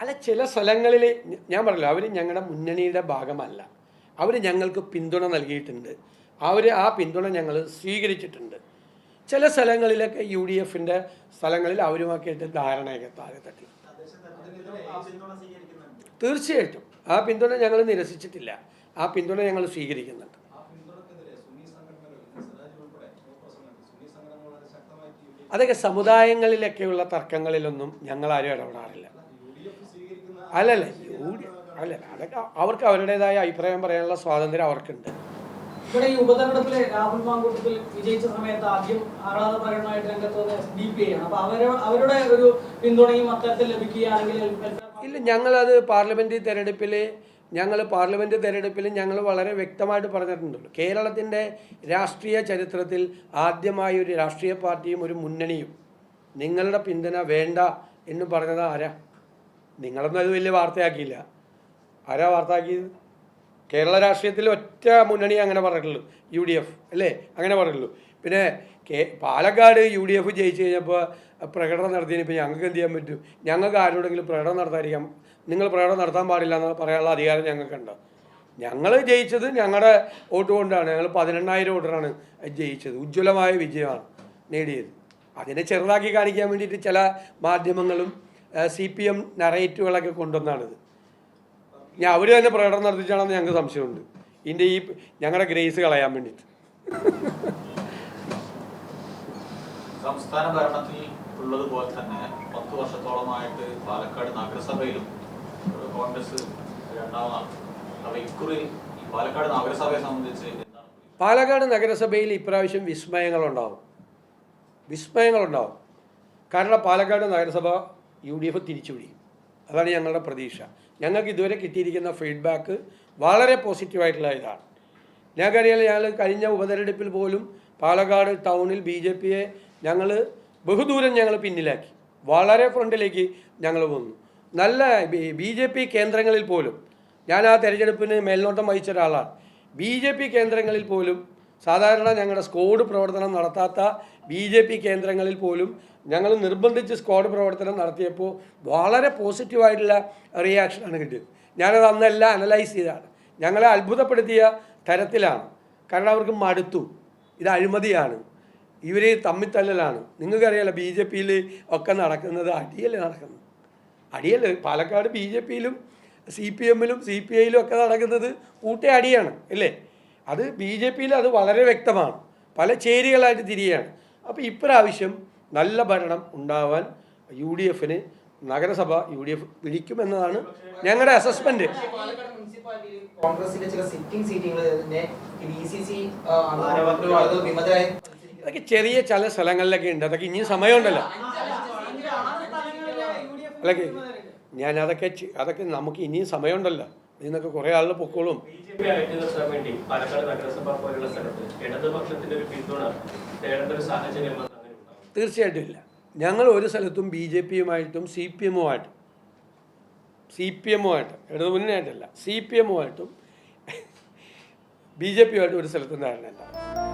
അല്ല ചില സ്ഥലങ്ങളിൽ ഞാൻ പറഞ്ഞല്ലോ അവർ ഞങ്ങളുടെ മുന്നണിയുടെ ഭാഗമല്ല. അവർ ഞങ്ങൾക്ക് പിന്തുണ നൽകിയിട്ടുണ്ട്. അവർ ആ പിന്തുണ ഞങ്ങൾ സ്വീകരിച്ചിട്ടുണ്ട്. ചില സ്ഥലങ്ങളിലൊക്കെ യു ഡി എഫിന്റെ സ്ഥലങ്ങളിൽ അവരുമാക്കിയിട്ട് ധാരണയൊക്കെ താഴെ തട്ടി. തീർച്ചയായിട്ടും. ആ പിന്തുണ ഞങ്ങൾ നിരസിച്ചിട്ടില്ല. ആ പിന്തുണ ഞങ്ങൾ സ്വീകരിക്കുന്നുണ്ട്. അതൊക്കെ സമുദായങ്ങളിലൊക്കെയുള്ള തർക്കങ്ങളിലൊന്നും ഞങ്ങളാരും ഇടപെടാറില്ല. അല്ലല്ല അല്ല അതൊക്കെ അവർക്ക് അവരുടേതായ അഭിപ്രായം പറയാനുള്ള സ്വാതന്ത്ര്യം അവർക്കുണ്ട്. ഇവിടെ ഈ ഉപതെരഞ്ഞെടുപ്പിലെ രാഹുൽ മാങ്കൂട്ടത്തിൽ വിജയിച്ച സമയത്ത് ആദ്യം ആഹ്ലാദ പ്രകടനമായിട്ട് രംഗത്ത് എസ് ഡി പി ആണ് അപ്പൊ അവർ അവരുടെ ഒരു പിന്തുണയും അത്തരത്തിൽ ലഭിക്കുകയാണെങ്കിൽ ഇല്ല ഞങ്ങളത് പാർലമെന്റ് തെരഞ്ഞെടുപ്പിൽ ഞങ്ങൾ പാർലമെന്റ് തെരഞ്ഞെടുപ്പിൽ ഞങ്ങൾ വളരെ വ്യക്തമായിട്ട് പറഞ്ഞിട്ടുണ്ടല്ലോ കേരളത്തിന്റെ രാഷ്ട്രീയ ചരിത്രത്തിൽ ആദ്യമായി ഒരു രാഷ്ട്രീയ പാർട്ടിയും ഒരു മുന്നണിയും. നിങ്ങളുടെ പിന്തുണ വേണ്ട എന്ന് പറഞ്ഞത് ആരാ? നിങ്ങളൊന്നും അത് വലിയ വാർത്തയാക്കിയില്ല. ആരാ വാർത്തയാക്കിയത് കേരള രാഷ്ട്രീയത്തിൽ ഒറ്റ മുന്നണി അങ്ങനെ പറഞ്ഞിട്ടുള്ളൂ. യു ഡി എഫ് അല്ലേ? അങ്ങനെ പറഞ്ഞിട്ടുള്ളൂ. പിന്നെ കേ പാലക്കാട് യു ഡി എഫ് ജയിച്ചു കഴിഞ്ഞപ്പോൾ പ്രകടനം നടത്തിയതിന് ഇപ്പോൾ ഞങ്ങൾക്ക് എന്ത് ചെയ്യാൻ പറ്റും? ഞങ്ങൾക്ക് ആരോടെങ്കിലും പ്രകടനം നടത്താതിരിക്കാം നിങ്ങൾ പ്രകടനം നടത്താൻ പാടില്ല എന്ന് പറയാനുള്ള അധികാരം ഞങ്ങൾക്കുണ്ട്. ഞങ്ങൾ ജയിച്ചത് ഞങ്ങളുടെ വോട്ട് കൊണ്ടാണ്. ഞങ്ങൾ പതിനെണ്ണായിരം വോട്ടറാണ് ജയിച്ചത്. ഉജ്ജ്വലമായ വിജയമാണ് നേടിയത്. അതിനെ ചെറുതാക്കി കാണിക്കാൻ വേണ്ടിയിട്ട് ചില മാധ്യമങ്ങളും സി പി എം നറേറ്റീവുകളൊക്കെ കൊണ്ടുവന്നാണിത്. ഞാൻ അവർ തന്നെ പ്രകടനം നടത്തിച്ചാണെന്ന് ഞങ്ങൾക്ക് സംശയമുണ്ട്. ഇതിന്റെ ഈ ഞങ്ങളുടെ ഗ്രേസ് കളയാൻ വേണ്ടിയിട്ട്. സംസ്ഥാന ഭരണത്തിൽ ഉള്ളതുപോലെ തന്നെ പത്ത് വർഷത്തോളമായിട്ട് പാലക്കാട് നഗരസഭയിലും കോൺഗ്രസ് പാലക്കാട് നഗരസഭയെ സംബന്ധിച്ച് പാലക്കാട് നഗരസഭയിൽ ഇപ്രാവശ്യം വിസ്മയങ്ങളുണ്ടാവും. വിസ്മയങ്ങളുണ്ടാവും. കാരണം പാലക്കാട് നഗരസഭ യു ഡി എഫ് തിരിച്ചു പിടിക്കും അതാണ് ഞങ്ങളുടെ പ്രതീക്ഷ. ഞങ്ങൾക്ക് ഇതുവരെ കിട്ടിയിരിക്കുന്ന ഫീഡ്ബാക്ക് വളരെ പോസിറ്റീവായിട്ടുള്ള ഇതാണ്. ഞങ്ങൾക്കറിയാം ഞങ്ങൾ കഴിഞ്ഞ ഉപതെരഞ്ഞെടുപ്പിൽ പോലും പാലക്കാട് ടൗണിൽ ബി ജെ പിയെ ഞങ്ങൾ ബഹുദൂരം ഞങ്ങൾ പിന്നിലാക്കി. വളരെ ഫ്രണ്ടിലേക്ക് ഞങ്ങൾ വന്നു. നല്ല ബി ജെ പി കേന്ദ്രങ്ങളിൽ പോലും ഞാൻ ആ തെരഞ്ഞെടുപ്പിന് മേൽനോട്ടം വഹിച്ച ഒരാളാണ്. ബി ജെ പി കേന്ദ്രങ്ങളിൽ പോലും സാധാരണ ഞങ്ങളുടെ സ്ക്വാഡ് പ്രവർത്തനം നടത്താത്ത ബി ജെ പി കേന്ദ്രങ്ങളിൽ പോലും ഞങ്ങൾ നിർബന്ധിച്ച് സ്ക്വാഡ് പ്രവർത്തനം നടത്തിയപ്പോൾ വളരെ പോസിറ്റീവായിട്ടുള്ള റിയാക്ഷനാണ് കിട്ടിയത്. ഞാനത് അന്നെല്ലാം അനലൈസ് ചെയ്തതാണ്. ഞങ്ങളെ അത്ഭുതപ്പെടുത്തിയ തരത്തിലാണ്. കാരണം അവർക്ക് മടുത്തു. ഇത് അഴിമതിയാണ്. ഇവർ തമ്മിത്തല്ലലാണ് നിങ്ങൾക്കറിയാലോ ബി ജെ പിയിൽ ഒക്കെ നടക്കുന്നത് അടിയല്ലേ നടക്കുന്നത്? അടിയല്ലേ? പാലക്കാട് ബി ജെ പിയിലും സി പി എമ്മിലും സി പി ഐയിലും ഒക്കെ നടക്കുന്നത് കൂട്ടേ അടിയാണ് അല്ലേ? അത് ബി ജെ പിയിൽ അത് വളരെ വ്യക്തമാണ്. പല ചേരികളായിട്ട് തിരിയാണ്. അപ്പോൾ ഇപ്രാവശ്യം നല്ല ഭരണം ഉണ്ടാവാൻ യു ഡി എഫിന് നഗരസഭ യു ഡി എഫ് വിളിക്കുമെന്നതാണ് ഞങ്ങളുടെ അസസ്മെന്റ് വിമതരായി അതൊക്കെ ചെറിയ ചില സ്ഥലങ്ങളിലൊക്കെ ഉണ്ട്. അതൊക്കെ ഇനിയും സമയമുണ്ടല്ലോ. അതൊക്കെ ഞാൻ അതൊക്കെ അതൊക്കെ നമുക്ക് ഇനിയും സമയമുണ്ടല്ലോ. ഇതിനൊക്കെ കുറേ ആളുകൾ പൊക്കോളും. തീർച്ചയായിട്ടും ഇല്ല. ഞങ്ങൾ ഒരു സ്ഥലത്തും ബി ജെ പിയുമായിട്ടും സി പി എമ്മുമായിട്ടും സി പി എമ്മുമായിട്ടും ആയിട്ടല്ല സി പി എമ്മുമായിട്ടും ബി ജെ പിയുമായിട്ടും ഒരു സ്ഥലത്തും ധാരണയില്ല.